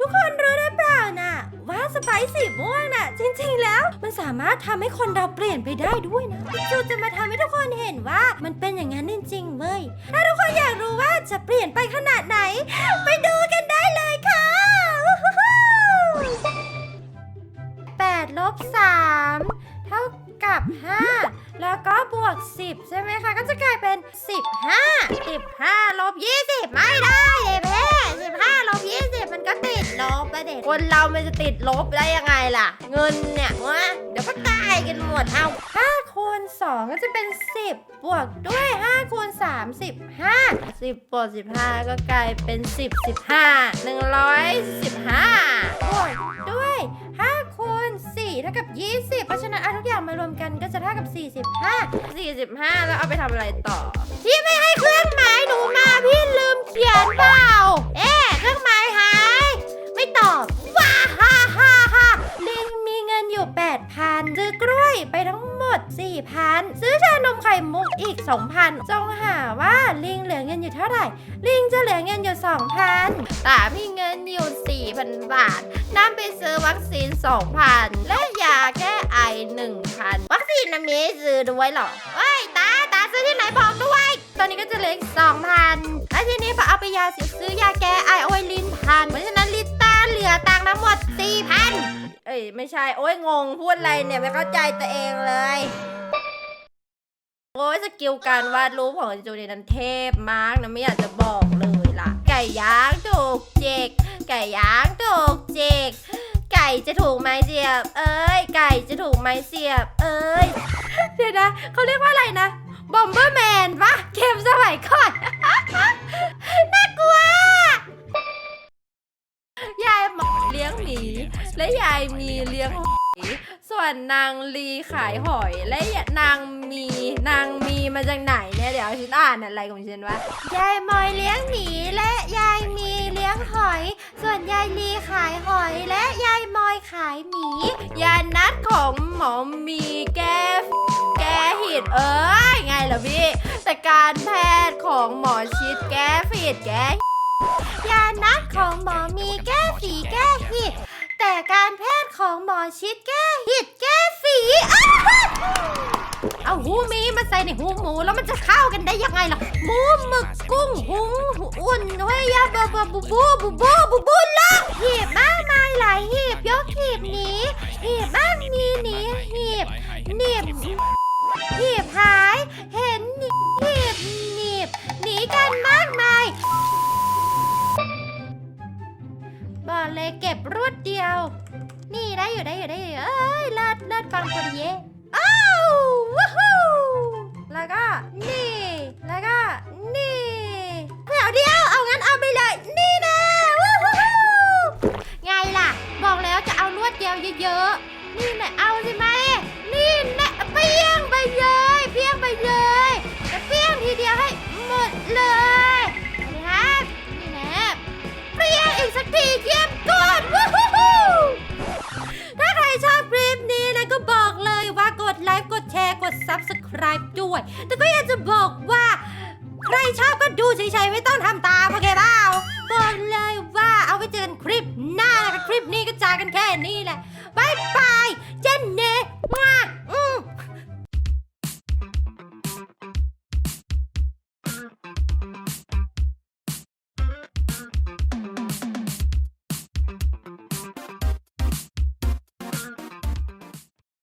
ทุกคนรู้หรือเปล่าน่ะว่าสไปซ์สีม่วงน่ะ จริงๆ แล้วมันสามารถทำให้คนเราเปลี่ยนไปได้ด้วยนะพี่จูจะมาทำให้ทุกคนเห็นว่ามันเป็นอย่างนั้นจริงๆเว้ยถ้าทุกคนอยากรู้ว่าจะเปลี่ยนไปขนาดไหน ไปดูกันได้เลยค่ะแปดลบสามเท่ากับห้าแล้วก็บวก 10 ใช่ไหมคะ ก็จะกลายเป็น 15 15ลบ20 ไม่ได้เลย คนเรามันจะติดลบได้ยังไงล่ะ เงินเนี่ยวะเดี๋ยวก็ตายกันหมดเอา5คูณ2ก็จะเป็น 10 บวกด้วย5คูณ3 15 10บวก15 ก็กลายเป็น 10 15 115บวกด้วย5คูณ4เท่ากับ 20 เพราะฉะนั้นเอาทุกอย่างมารวมกันก็จะเท่ากับ 45 45 แล้วเอาไปทำอะไรต่อ ที่ไม่ให้เครื่องหมายหนูมาพี่ลืมเขียนเปล่า เอ๊ ด 4,000 ซื้อชานมไข่มุกอีก 2,000 จงหาว่าลิงเหลือเงินอยู่เท่าไหร่ ลิงจะเหลือเงินอยู่ 2,000แต่มีเงินอยู่ 4,000 บาทนำไปซื้อวัคซีน 2,000 และยาแก้ไอ 1,000 วัคซีนนะมีให้ซื้อด้วยหรอเฮ้ยตาตาซื้อที่ไหนบอกด้วย ตอนนี้ก็จะเหลืออีก 2,000 และทีนี้พอเอาไปยาสิซื้อยาแก้ไอเอาไวลินพันเพราะฉะนั้นลิตาเหลือตังค์ทั้งหมด4,000 ไม่ใช่ โอ้ยงงพูดอะไรเนี่ยไม่เข้าใจตัวเองเลย โอ้ยสกิลการวาดรูปของจูเนียนั้นเทพมากนะไม่อยากจะบอกเลยล่ะ ไก่ย่างถูกเจก ไก่ย่างถูกเจก ไก่จะถูกไม้เสียบ เอ้ย ไก่จะถูกไม้เสียบ เอ้ย เดี๋ยวนะเขาเรียกว่าอะไรนะบอมเบอร์แมนปะเกมสมัย มีเลี้ยงหอยส่วนนางลีขายหอย และนางมีนางมีมาจากไหนเนี่ยเดี๋ยวฉันอ่านอะไรของฉันวะยายมอยเลี้ยงหมีและยายมีเลี้ยงหอย ส่วนยายลีขายหอย และยายมอยขายหมียานัดของหมอมีแก้แก้หิดเอ้ยไงล่ะพี่แต่การแพทย์ของหมอชิดแก้ฝีดแก้ยานัดของหมอมีแก้ฝีแก้หิด แต่การแพทย์ของหมอชิดแก้หิดแก้ฝีอ้าวเอาหูหมีมาใส่ในหูหมูแล้วมันจะเข้ากันได้ยังไงล่ะหมูหมึกกุ้งหุงอุ่นเฮ้ยยาบะบะบูบูบูบูบูบูล่อหีบมากมายหลายหีบยกหีบหนีหีบบ้างมีหนีหีบหนีบหีบหา เก็บรวดเดียว นี่ได้อยู่ได้อยู่ได้อยู่เอ้ยเลิศเลิศฟังคนเย่อ้าวว้าวแล้วก็นี่ Subscribe ด้วย แต่ก็อยากจะบอกว่า ใครชอบก็ดูเฉยๆ ไม่ต้องทำตามโอเคปะ